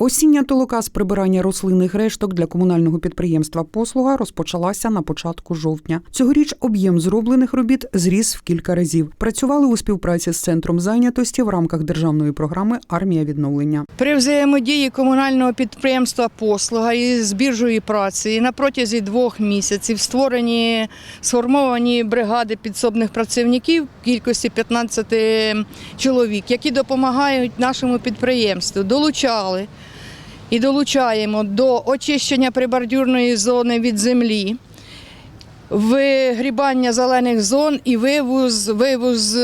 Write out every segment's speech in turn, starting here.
Осіння толока з прибирання рослинних решток для комунального підприємства Послуга розпочалася на початку жовтня. Цьогоріч об'єм зроблених робіт зріс в кілька разів. Працювали у співпраці з центром зайнятості в рамках державної програми Армія відновлення. При взаємодії комунального підприємства послуга із біржою праці на протязі двох місяців створені сформовані бригади підсобних працівників кількості 15 чоловік, які допомагають нашому підприємству. Долучали і долучаємо до очищення прибордюрної зони від землі. Вигрібання зелених зон і вивоз, вивоз,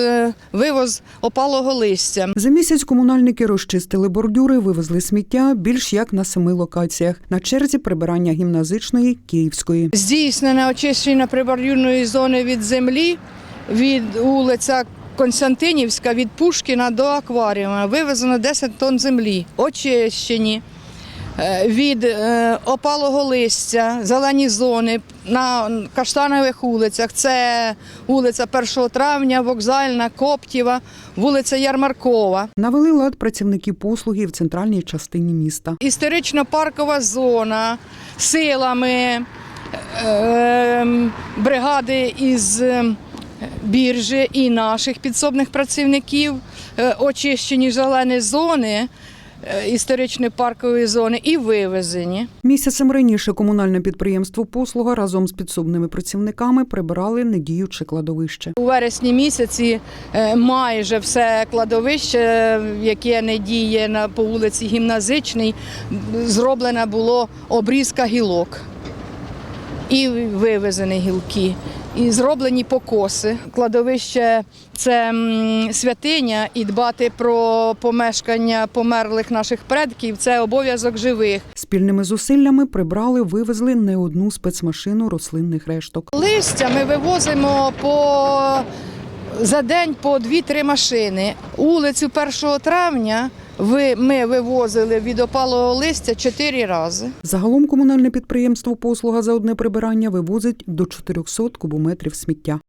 вивоз опалого листя. За місяць комунальники розчистили бордюри, вивезли сміття більш як на семи локаціях. На черзі прибирання гімназичної Київської. Здійснене очищення прибордюрної зони від землі від вулиця Константинівська від Пушкіна до акваріума. Вивезено 10 тонн землі. Очищені від е, опалого листя, зелені зони на каштанових вулицях. Це вулиця 1 травня, Вокзальна, Коптєва, вулиця Ярмаркова. Навели лад працівники послуги в центральній частині міста. Історично-паркова зона силами е, бригади із е, біржі і наших підсобних працівників е, очищені зелені зони е, історичної паркової зони і вивезені. Місяцем раніше комунальне підприємство Послуга разом з підсобними працівниками прибирали недіюче кладовище. У вересні місяці е, майже все кладовище, е, яке не діє на по вулиці Гімназичній, зроблена було обрізка гілок і вивезені гілки. І зроблені покоси. Кладовище це святиня, і дбати про помешкання померлих наших предків це обов'язок живих. Спільними зусиллями прибрали, вивезли не одну спецмашину рослинних решток. Листя ми вивозимо по за день по 2-3 машини. Вулицю 1 травня ви, ми вивозили від опалого листя чотири рази. Загалом комунальне підприємство Послуга за одне прибирання вивозить до 400 кубометрів сміття.